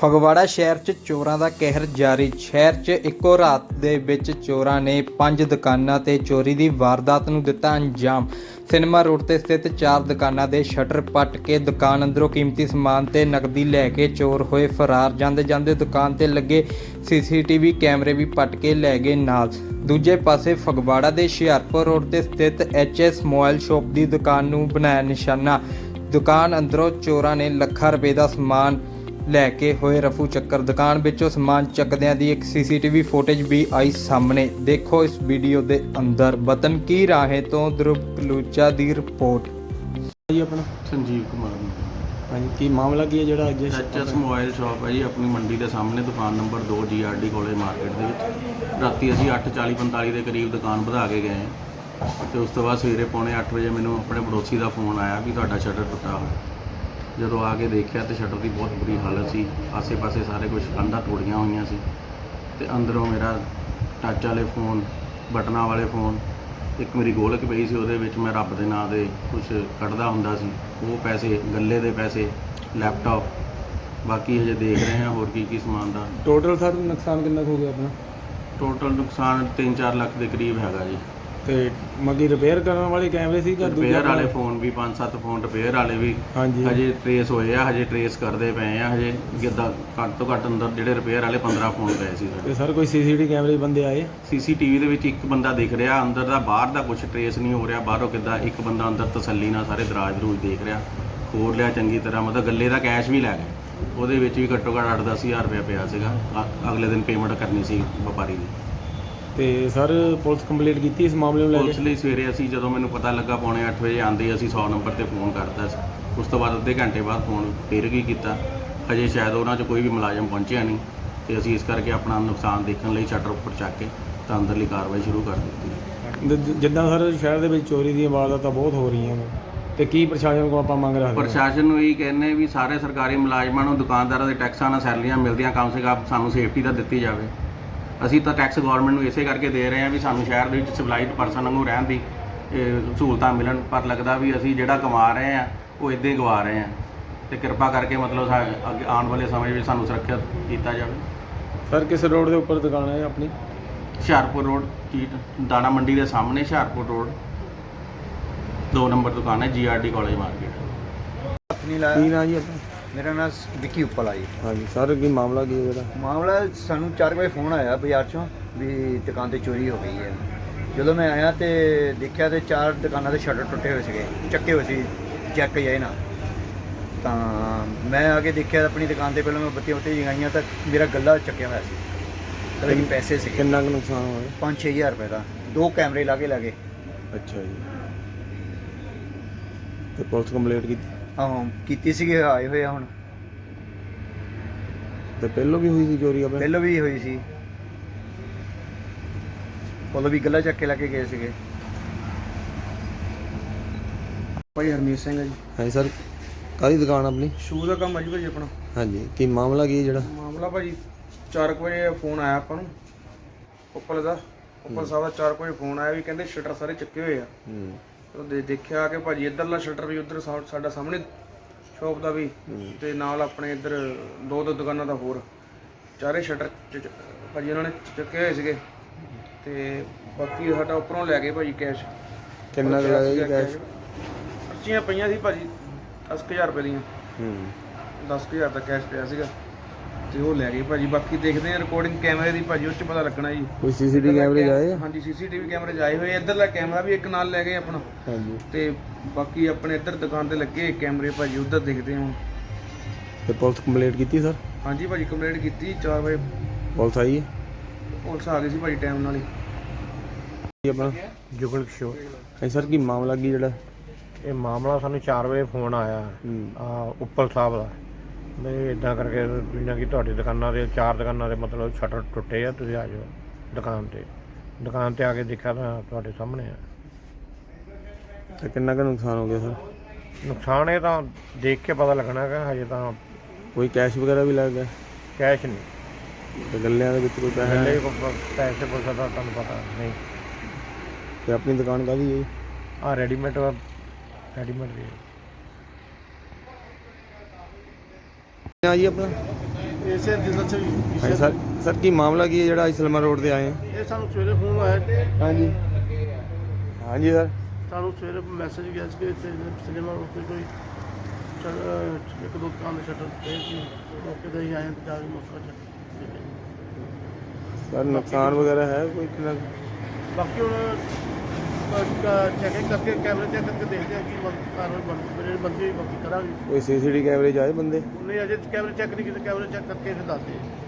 ਫਗਵਾੜਾ ਸ਼ਹਿਰ 'ਚ ਚੋਰਾਂ ਦਾ ਕਹਿਰ ਜਾਰੀ। ਸ਼ਹਿਰ 'ਚ ਇੱਕੋ ਰਾਤ ਦੇ ਵਿੱਚ ਚੋਰਾਂ ਨੇ ਪੰਜ ਦੁਕਾਨਾਂ ਤੇ ਚੋਰੀ ਦੀ ਵਾਰਦਾਤ ਨੂੰ ਦਿੱਤਾ ਅੰਜਾਮ। ਸਿਨੇਮਾ ਰੋਡ ਤੇ ਸਥਿਤ ਚਾਰ ਦੁਕਾਨਾਂ ਦੇ ਸ਼ਟਰ ਪੱਟ ਕੇ ਦੁਕਾਨ ਅੰਦਰੋਂ ਕੀਮਤੀ ਸਮਾਨ ਤੇ ਨਕਦੀ ਲੈ ਕੇ ਚੋਰ ਹੋਏ ਫਰਾਰ। ਜਾਂਦੇ ਜਾਂਦੇ ਦੁਕਾਨ ਤੇ ਲੱਗੇ ਸੀਸੀਟੀਵੀ ਕੈਮਰੇ ਵੀ ਪੱਟ ਕੇ ਲੈ ਗਏ ਨਾਲ। ਦੂਜੇ ਪਾਸੇ ਫਗਵਾੜਾ ਦੇ ਹੁਸ਼ਿਆਰਪੁਰ ਰੋਡ ਤੇ ਸਥਿਤ ਐਚਐਸ ਮੋਬਾਈਲ ਸ਼ਾਪ ਦੀ ਦੁਕਾਨ ਨੂੰ ਬਣਾਇਆ ਨਿਸ਼ਾਨਾ। ਦੁਕਾਨ ਅੰਦਰੋਂ ਚੋਰਾਂ ਨੇ ਲੱਖਾਂ ਰੁਪਏ ਦਾ ਸਮਾਨ ਲੈ ਕੇ ਹੋਏ ਰਫੂ ਚੱਕਰ। ਦੁਕਾਨ ਵਿੱਚੋਂ ਸਮਾਨ ਚੱਕਦਿਆਂ ਦੀ ਇੱਕ ਸੀਸੀਟੀਵੀ ਫੁਟੇਜ ਵੀ ਆਈ ਸਾਹਮਣੇ। ਦੇਖੋ ਇਸ ਵੀਡੀਓ ਦੇ ਅੰਦਰ। ਵਤਨ ਕੀ ਰਾਹੇ ਤੋਂ ਧਰੁਵ ਕਲੂਚਾ ਦੀ ਰਿਪੋਰਟ। ਜੀ ਆਪਣਾ ਸੰਜੀਵ ਕੁਮਾਰ ਹਾਂਜੀ ਕੀ ਮਾਮਲਾ ਕੀ ਹੈ ਜਿਹੜਾ ਅੱਜ ਐਚਐਸ ਮੋਬਾਈਲ ਸ਼ਾਪ ਹੈ ਜੀ ਆਪਣੀ ਮੰਡੀ ਦੇ ਸਾਹਮਣੇ ਦੁਕਾਨ ਨੰਬਰ 2 ਜੀਆਰਡੀ ਕੋਲੇ ਮਾਰਕੀਟ ਦੇ ਵਿੱਚ। ਰਾਤੀ ਅਸੀਂ 8:40 45 ਦੇ ਕਰੀਬ ਦੁਕਾਨ ਵਧਾ ਕੇ ਗਏ ਹਾਂ। ਤੇ ਉਸ ਤੋਂ ਬਾਅਦ ਸਵੇਰੇ ਪੌਣੇ 8 ਵਜੇ ਮੈਨੂੰ ਆਪਣੇ ਪੜੋਸੀ ਦਾ ਫੋਨ ਆਇਆ ਵੀ ਤੁਹਾਡਾ ਸ਼ਟਰ ਟੁੱਟਾ ਹੋਇਆ। ਜਦੋਂ ਆ ਕੇ ਦੇਖਿਆ ਤੇ ਸ਼ਟਰ ਦੀ ਬਹੁਤ ਬੁਰੀ ਹਾਲਤ ਸੀ। ਆਸੇ-ਪਾਸੇ ਸਾਰੇ ਕੁਝ ਕੰਧਾਂ ਤੋੜੀਆਂ ਹੋਈਆਂ ਸੀ ਤੇ ਅੰਦਰੋਂ ਮੇਰਾ ਟੱਚ ਵਾਲੇ ਫੋਨ ਬਟਨਾਂ ਵਾਲੇ ਫੋਨ ਇੱਕ ਮੇਰੀ ਗੋਲਕ ਪਈ ਸੀ ਉਹਦੇ ਵਿੱਚ ਮੈਂ ਰੱਬ ਦੇ ਨਾਂ ਦੇ ਕੁਝ ਕੱਢਦਾ ਹੁੰਦਾ ਸੀ। ਉਹ ਪੈਸੇ ਗੱਲੇ ਦੇ ਪੈਸੇ ਲੈਪਟਾਪ ਬਾਕੀ ਹਜੇ ਦੇਖ ਰਹੇ ਹਾਂ ਹੋਰ ਕੀ ਕੀ ਸਮਾਨ ਦਾ। ਟੋਟਲ ਸਰ ਨੁਕਸਾਨ ਕਿੰਨਾ ਕੁ ਹੋ ਗਿਆ ਆਪਣਾ? ਟੋਟਲ ਨੁਕਸਾਨ 3-4 ਲੱਖ ਦੇ ਕਰੀਬ ਹੈਗਾ ਜੀ। ਤੇ ਮਗੀ ਰਿਪੇਅਰ ਕਰਨ ਵਾਲੇ ਕੈਮਰੇ ਸੀ ਜਾਂ ਦੂਜੇ ਰਿਪੇਅਰ ਵਾਲੇ ਫੋਨ ਵੀ 5-7 ਫੋਨ ਰਿਪੇਅਰ ਵਾਲੇ ਵੀ। ਹਾਂਜੀ। ਹਜੇ ਟਰੇਸ ਹੋਏ ਆ ਹਜੇ ਟਰੇਸ ਕਰਦੇ ਪਏ ਆ ਹਜੇ ਗਿੱਦਾ ਘੱਟ ਤੋਂ ਘੱਟ ਅੰਦਰ ਜਿਹੜੇ ਰਿਪੇਅਰ ਵਾਲੇ 15 ਫੋਨ ਪਏ ਸੀ ਤੇ ਸਰ ਕੋਈ ਸੀਸੀਟੀਵੀ ਕੈਮਰੇ ਬੰਦੇ ਆਏ? ਸੀਸੀਟੀਵੀ ਦੇ ਵਿੱਚ ਇੱਕ ਬੰਦਾ ਦਿਖ ਰਿਹਾ ਅੰਦਰ ਦਾ ਬਾਹਰ ਦਾ ਕੁਝ ਟਰੇਸ ਨਹੀਂ ਹੋ ਰਿਹਾ ਬਾਹਰੋਂ ਕਿੱਦਾਂ ਇੱਕ ਬੰਦਾ ਅੰਦਰ ਤਸੱਲੀ ਨਾਲ ਸਾਰੇ ਦਰਾਜ ਦਰੂਜ ਦੇਖ ਰਿਹਾ। ਖੋਲ ਲਿਆ ਚੰਗੀ ਤਰ੍ਹਾਂ ਮਤਲਬ ਗੱਲੇ ਦਾ ਕੈਸ਼ ਵੀ ਲੈ ਗਏ। ਉਹਦੇ ਵਿੱਚ ਵੀ ਘੱਟੋ ਘੱਟ 8-10000 ਰੁਪਇਆ ਪਿਆ ਸੀਗਾ। ਅਗਲੇ ਦਿਨ ਪੇਮੈਂਟ ਕਰਨੀ ਸੀ ਵਪਾਰੀ ਦੀ। ਤੇ ਸਰ ਪੁਲਿਸ ਕੰਪਲੀਟ ਕੀਤੀ ਇਸ ਮਾਮਲੇ ਨੂੰ ਲੈ ਪੁਲਿਸ ਕੇ ਲਈ ਸਵੇਰੇ ਅਸੀਂ ਜਦੋਂ ਮੈਨੂੰ ਪਤਾ ਲੱਗਾ ਪੌਣੇ 8 ਵਜੇ ਆਂਦੇ ਅਸੀਂ 100 ਨੰਬਰ ਤੇ ਫੋਨ ਕਰਤਾ ਸੀ। ਉਸ ਤੋਂ ਬਾਅਦ ਅੱਧੇ ਘੰਟੇ ਬਾਅਦ ਫੋਨ ਫਿਰ ਵੀ ਕੀਤਾ। ਹਜੇ ਸ਼ਾਇਦ ਉਹਨਾਂ 'ਚ ਕੋਈ ਵੀ ਮੁਲਾਜ਼ਮ ਪਹੁੰਚਿਆ ਨਹੀਂ ਤੇ ਅਸੀਂ ਇਸ ਕਰਕੇ ਆਪਣਾ ਨੁਕਸਾਨ ਦੇਖਣ ਲਈ ਸ਼ਟਰ ਉੱਪਰ ਚੱਕ ਕੇ ਤਾਂ ਅੰਦਰਲੀ ਕਾਰਵਾਈ ਸ਼ੁਰੂ ਕਰ ਦਿੱਤੀ। ਜ- ਜਿੱਦਾਂ ਸਰ ਸ਼ਹਿਰ ਦੇ ਵਿੱਚ ਚੋਰੀ ਦੀਆਂ ਵਾਰਦਾਤਾਂ ਬਹੁਤ ਹੋ ਰਹੀਆਂ ਨੇ ਤੇ ਕੀ ਪ੍ਰਸ਼ਾਸਨ ਕੋਲ ਆਪਾਂ ਮੰਗ ਰੱਖਦੇ ਹਾਂ? ਪ੍ਰਸ਼ਾਸਨ ਨੂੰ ਇਹ ਕਹਿੰਦੇ ਵੀ ਸਾਰੇ ਸਰਕਾਰੀ ਮੁਲਾਜ਼ਮਾਂ ਨੂੰ ਦੁਕਾਨਦਾਰਾਂ ਦੇ ਟੈਕਸਾਂ ਨਾਲ ਸੈਲਰੀਆਂ ਮਿਲਦੀਆਂ ਕਮ ਸੇ ਕਮ ਸਾਨੂੰ ਸੇਫਟੀ ਤਾਂ ਦਿੱਤੀ ਜਾਵੇ। ਅਸੀਂ ਤਾਂ ਟੈਕਸ ਗਵਰਨਮੈਂਟ ਨੂੰ ਇਸੇ ਕਰਕੇ ਦੇ ਰਹੇ ਹਾਂ ਵੀ ਸਾਨੂੰ ਸ਼ਹਿਰ ਦੇ ਵਿੱਚ ਸਿਵਲਾਈਜ਼ਡ ਪਰਸਨ ਵਾਂਗੂ ਰਹਿਣ ਦੀ ਇਹ, ਸਹੂਲਤਾਂ ਮਿਲਣ ਪਰ ਲੱਗਦਾ ਵੀ ਅਸੀਂ ਜਿਹੜਾ ਕਮਾ ਰਹੇ ਹਾਂ ਉਹ ਇਦਾਂ ਹੀ ਗਵਾ ਰਹੇ ਹਾਂ। ਤੇ ਕਿਰਪਾ ਕਰਕੇ ਮਤਲਬ ਸਾ- ਅੱਗੇ ਆਉਣ ਵਾਲੇ ਸਮੇਂ ਵਿੱਚ ਸਾਨੂੰ ਸੁਰੱਖਿਅਤ ਕੀਤਾ ਜਾਵੇ। ਸਰ ਕਿਸ ਰੋਡ ਦੇ ਉੱਪਰ ਦੁਕਾਨ ਹੈ ਆਪਣੀ? ਹੁਸ਼ਿਆਰਪੁਰ ਰੋਡ ਚੀਟ ਦਾਣਾ ਮੰਡੀ ਦੇ ਸਾਹਮਣੇ ਹੁਸ਼ਿਆਰਪੁਰ ਰੋਡ। 2 ਨੰਬਰ ਦੁਕਾਨ ਹੈ ਜੀਆਰਡੀ ਕਾਲਜ ਮਾਰਕੀਟ ਕੀ ਲਾਇਆ ਨਾਂ ਜੀ ਆਪਣਾ? ਮੇਰਾ ਨਾਮ ਵਿੱਕੀ ਉੱਪਲ ਆ ਜੀ। ਹਾਂਜੀ ਸਰ ਕੀ ਮਾਮਲਾ ਕੀ ਹੈ ਜਿਹੜਾ? ਮਾਮਲਾ ਸਾਨੂੰ 4 ਵਜੇ ਫੋਨ ਆਇਆ ਬਾਜ਼ਾਰ ਚੋਂ ਵੀ ਦੁਕਾਨ ਤੇ ਚੋਰੀ ਹੋ ਗਈ ਹੈ। ਜਦੋਂ ਮੈਂ ਆਇਆ ਤੇ ਦੇਖਿਆ ਤੇ ਚਾਰ ਦੁਕਾਨਾਂ ਦੇ ਸ਼ਟਰ ਟੁੱਟੇ ਹੋਏ ਸੀਗੇ ਚੱਕੇ ਹੋਏ ਸੀ ਚੈੱਕ ਜਾਏ ਨਾ ਤਾਂ ਮੈਂ ਆ ਕੇ ਦੇਖਿਆ ਆਪਣੀ ਦੁਕਾਨ ਤੇ ਪਹਿਲਾਂ ਮੈਂ ਬੱਤੀਆਂ ਉੱਤੇ ਜਗਾਈਆਂ ਤਾਂ ਮੇਰਾ ਗੱਲਾ ਚੱਕਿਆ ਹੋਇਆ ਸੀ। ਤੇ ਪੈਸੇ ਸੀਗੇ। ਕਿੰਨਾ ਕੁ ਨੁਕਸਾਨ ਹੋਇਆ? 5-6000 ਰੁਪਏ ਦਾ। ਦੋ ਕੈਮਰੇ ਲਾਗੇ ਲਾਗੇ ਅੱਛਾ ਜੀ। ਤੇ ਪੁਲਿਸ ਕੰਪਲੀਟ ਕੀਤੀ? ਹਾਂ ਕੀਤੀ ਸੀਗੇ ਆਏ ਹੋਏ ਆ ਹੁਣ। ਤੇ ਪਹਿਲੋਂ ਵੀ ਹੋਈ ਸੀ ਚੋਰੀ ਆਪਣੇ? ਪਹਿਲਾਂ ਵੀ ਹੋਈ ਸੀ। ਉਦੋਂ ਵੀ ਗੱਲਾ ਚੱਕ ਕੇ ਲੈ ਕੇ ਗਏ ਸੀਗੇ। ਭਾਈ ਹਰਮੀਤ ਸਿੰਘ ਹੈ ਜੀ। ਹਾਂਜੀ ਸਰ। ਕਾਹਦੀ ਦੁਕਾਨ ਆਪਣੀ? ਸ਼ੂ ਦਾ ਕੰਮ ਹੈ ਜੀ ਭਾਜੀ ਆਪਣਾ। ਹਾਂਜੀ ਕੀ ਮਾਮਲਾ ਕੀ ਹੈ ਜਿਹੜਾ? ਮਾਮਲਾ ਭਾਜੀ 4 ਵਜੇ ਫੋਨ ਆਇਆ ਆਪਾਂ ਨੂੰ। ਉੱਪਲ ਦਾ। ਉੱਪਲ ਸਾਹਿਬ ਦਾ 4 ਵਜੇ ਫੋਨ ਆਇਆ ਵੀ ਕਹਿੰਦੇ ਸ਼ਟਰ ਸਾਰੇ ਚੱਕੇ ਹੋਏ ਆ। ਹੂੰ। ਉਹ ਦੇ ਦੇਖਿਆ ਕਿ ਭਾਜੀ ਇੱਧਰਲਾ ਸ਼ਟਰ ਵੀ ਉਧਰ ਸਾਡਾ ਸਾਹਮਣੇ ਸ਼ੋਪ ਦਾ ਵੀ ਤੇ ਨਾਲ ਆਪਣੇ ਇੱਧਰ ਦੋ ਦੋ ਦੁਕਾਨਾਂ ਦਾ ਹੋਰ। ਚਾਰੇ ਸ਼ਟਰ ਭਾਜੀ ਉਹਨਾਂ ਨੇ ਚੱਕੇ ਹੋਏ ਸੀਗੇ। ਤੇ ਬਾਕੀ ਸਾਡਾ ਉੱਪਰੋਂ ਲੈ ਗਏ ਭਾਜੀ ਕੈਸ਼। ਕਿੰਨਾ ਕੁ ਲੱਗਾ ਜੀ ਕੈਸ਼? ਪਰਚੀਆਂ ਪਈਆਂ ਸੀ ਭਾਜੀ 10000 ਰੁਪਏ ਦੀਆਂ। ਹੂੰ। 10000 ਦਾ ਕੈਸ਼ ਪਿਆ ਸੀਗਾ। ਤੇ ਉਹ ਲੈ ਗਏ ਭਾਜੀ। ਬਾਕੀ ਦੇਖਦੇ ਆ ਰਿਕਾਰਡਿੰਗ ਕੈਮਰੇ ਦੀ ਭਾਜੀ ਉਹ ਚ ਪਤਾ ਲੱਗਣਾ ਜੀ। ਕੋਈ ਸੀਸੀਟੀਵੀ ਕੈਮਰੇ ਜਾਏ? ਆ? ਹਾਂਜੀ ਸੀਸੀਟੀਵੀ ਕੈਮਰੇ ਜਾਏ ਹੋਏ। ਇੱਧਰਲਾ ਕੈਮਰਾ ਵੀ ਇੱਕ ਨਾਲ ਲੈ ਗਏ ਆਪਣਾ। ਹਾਂਜੀ। ਤੇ ਬਾਕੀ ਆਪਣੇ ਇੱਧਰ ਦੁਕਾਨ ਤੇ ਲੱਗੇ ਕੈਮਰੇ ਭਾਜੀ ਉਧਰ ਦੇਖਦੇ ਹਾਂ ਤੇ ਪੁਲਿਸ ਕੰਪਲੀਟ ਕੀਤੀ ਸਰ ਹਾਂਜੀ ਭਾਜੀ ਕੰਪਲੇਂਟ ਕੀਤੀ 4 ਵਜੇ। ਪੁਲਿਸ ਆਈ ਹੈ? ਪੁਲਿਸ ਆ ਗਈ ਸੀ ਭਾਜੀ ਟਾਈਮ ਨਾਲ ਹੀ। ਕੀ ਆਪਣਾ? ਜੁਗਲ ਕਿਸ਼ੋਰ। ਹਾਂਜੀ ਸਰ ਕੀ ਮਾਮਲਾ ਕੀ ਜਿਹੜਾ? ਇਹ ਮਾਮਲਾ ਸਾਨੂੰ 4 ਵਜੇ ਫੋਨ ਆਇਆ। ਆ ਉੱਪਲ ਸਾਹਿਬ ਦਾ। ਵੀ ਇਦਾਂ ਕਰਕੇ ਜਿਵੇਂ ਕਿ ਤੁਹਾਡੀ ਦੁਕਾਨਾਂ ਦੇ ਚਾਰ ਦੁਕਾਨਾਂ ਦੇ ਮਤਲਬ ਸ਼ਟਰ ਟੁੱਟੇ ਆ ਤੁਸੀਂ ਆ ਜਾਓ ਦੁਕਾਨ ਤੇ ਦੁਕਾਨ ਤੇ ਆ ਕੇ ਦੇਖਿਆ ਤਾਂ ਤੁਹਾਡੇ ਸਾਹਮਣੇ ਆ ਤੇ ਕਿੰਨਾ ਕੁ ਨੁਕਸਾਨ ਹੋ ਗਿਆ ਸਰ ਨੁਕਸਾਨ ਇਹ ਤਾਂ ਦੇਖ ਕੇ ਪਤਾ ਲੱਗਣਾ ਕਿ ਹਜੇ ਤਾਂ ਕੋਈ ਕੈਸ਼ ਵਗੈਰਾ ਵੀ ਲੱਗ ਗਿਆ ਕੈਸ਼ ਨਹੀਂ ਤੇ ਗੱਲਿਆਂ ਦੇ ਵਿੱਚ ਕੋਈ ਪੈਸਾ ਪਹਿਲੇ ਹੈ? ਹੀ ਪੈਸੇ ਪੁੱਛਦਾ ਤਾਂ ਤੁਹਾਨੂੰ ਪਤਾ ਨਹੀਂ ਤੇ ਆਪਣੀ ਦੁਕਾਨ ਕਾਹਦੀ ਹੈ ਜੀ? ਆ ਰੈਡੀਮੇਡ ਰੈਡੀਮੇਡ ਵੀ ਹੈ। ਨਾਂ ਜੀ ਆਪਣਾ? ਇਸੇ ਦਿਨ ਹਾਂਜੀ ਸਰ ਸਰ ਕੀ ਮਾਮਲਾ ਕੀ ਹੈ ਜਿਹੜਾ ਅੱਜ ਸਲਮਾ ਰੋਡ ਤੇ ਆਏ ਇਹ ਸਾਨੂੰ ਸਵੇਰੇ ਫੋਨ ਆਇਆ ਹਾਂਜੀ। ਹਾਂਜੀ ਸਰ। ਸਾਨੂੰ ਸਵੇਰੇ ਮੈਸੇਜ ਗਿਆ ਸੀ ਕਿ ਇੱਥੇ ਸਿਨੇਮਾ ਰੋਡ ਤੇ ਕੋਈ ਚੱਲ- ਅਹ ਇੱਕ ਦੋ ਦੁਕਾਨ ਦੇ ਸ਼ਟਰ ਤੇ ਸੀ। ਮੌਕੇ ਤੇ ਹੀ ਆਏ ਤੇ ਜਾ ਕੇ ਮੌਕਾ ਚੱਕ ਸਰ ਨੁਕਸਾਨ ਵਗੈਰਾ ਹੈ ਕੋਈ ਕਿੰਨਾ ਬਾਕੀ ਹੁਣ ਚੈਕਿੰਗ ਕਰਕੇ ਕੈਮਰੇ ਚੈੱਕ ਕਰਕੇ ਦੇਖਦੇ ਆ ਕੀ ਕਾਰਵਾਈ ਬਣ ਮੇਰੇ ਬੰਦੇ ਬਾਕੀ ਕਰਾਂਗੇ। ਕੋਈ ਸੀਸੀਟੀ ਕੈਮਰੇ 'ਚ ਆਏ ਬੰਦੇ? ਨਹੀਂ ਅਜੇ ਕੈਮਰੇ ਚੈੱਕ ਨਹੀਂ ਕੀਤੇ ਕੈਮਰੇ ਚੈੱਕ ਕਰਕੇ ਫਿਰ ਦੱਸਦੇ ਆ